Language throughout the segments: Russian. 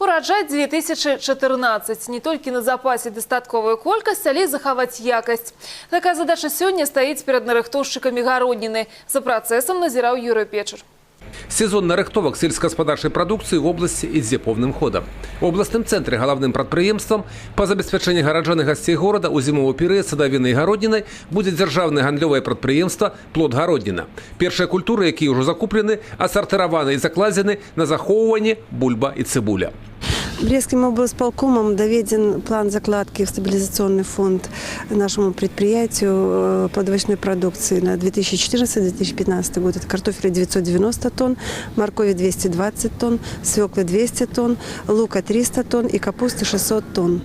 Ураджай 2014. Не толькі на запасе дастатковую колькасць, але і захаваць якасць. Такая задача сёння стаіць перад нарыхтоўшчыкамі гародніны. За працэсам назіраў Юрый Печур. Сезон нарыхтовак сельскагаспадарчай прадукцыі ў обласці ідзе поўным ходам. У абласным цэнтры галаўным прадпрыемствам па забеспячэнні гараджан і гасцей горада ў зімовы перыяд садавіны і гароднінай будзе дзяржаўнае гандлёвае прадпрыемства плод гародніна. Першыя культуры, якія ўжо закуплены, асартыраваны і закладзены на захоўванне бульба і цыбуля. Брестским облсполкомом доведен план закладки в стабилизационный фонд нашему предприятию э, плодовочной продукции на 2014-2015 год. Это картофеля 990 тонн, моркови 220 тонн, свеклы 200 тонн, лука 300 тонн и капусты 600 тонн.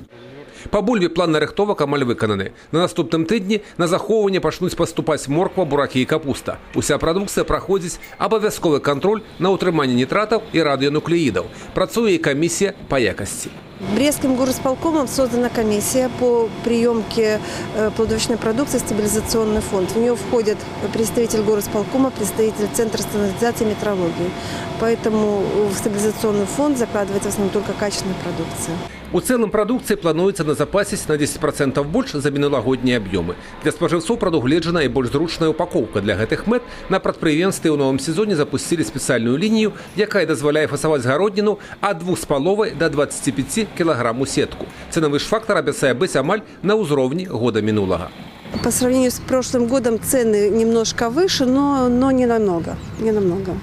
Па бульбе план нарыхтовак амаль выкананы. На наступным тыдні на захоўванне пачнуць паступаць морква, буракі і капуста. Уся прадукцыя праходзіць абавязковы кантроль на ўтрыманне нітратаў і радыенуклеідаў. Працуе і камісія па якасці. Брестским горосполкомом создана комиссия по приемке э, плодовочной продукции «Стабилизационный фонд». В нее входят представитель горосполкома, представитель Центра стандартизации и метрологии. Поэтому в стабилизационный фонд закладывается в основном только качественная продукция. У цэлым прадукцыі плануецца назапасіць на 10% больш за мінулагоднія аб'ёмы. Для спажыўцоў прадугледжана і больш зручная упакоўка. Для гэтых мэт на прадпрыемстве ў новым сезоне запусцілі спецыяльную лінію, якая дазваляе фасаваць гародніну ад двух з паловай да 25 кілаграм у сетку. Цэнавы ж фактар абяцае быць амаль на ўзроўні года мінулага. По сравнению с прошлым годом цены немножко выше, но, но не намного. Не намного.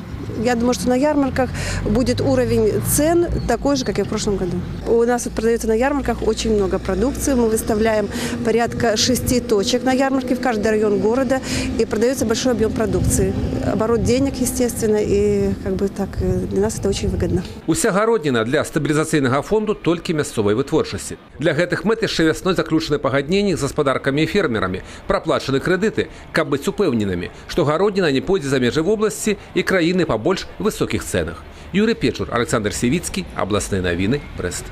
Я думаю, что на ярмарках будет уровень цен такой же, как и в прошлом году. У нас вот продается на ярмарках очень много продукции. Мы выставляем порядка шести точек на ярмарке в каждый район города. И продается большой объем продукции. Оборот денег, естественно. И как бы так э, для нас это очень выгодно. Уся гародніна для стабілізацыйнага фонду толькі мясцовай вытворчасці. Для гэтых мэт яшчэ вясной заключаны пагадненні з гаспадаркамі і фермерамі, праплачаны крэдыты, каб быць упэўненымі, што гародніна не пойдзе за межы вобласці і краіны па больш высокіх цэнах. Юрый Печур, Александр Севіцкі, абласныя навіны, Брест.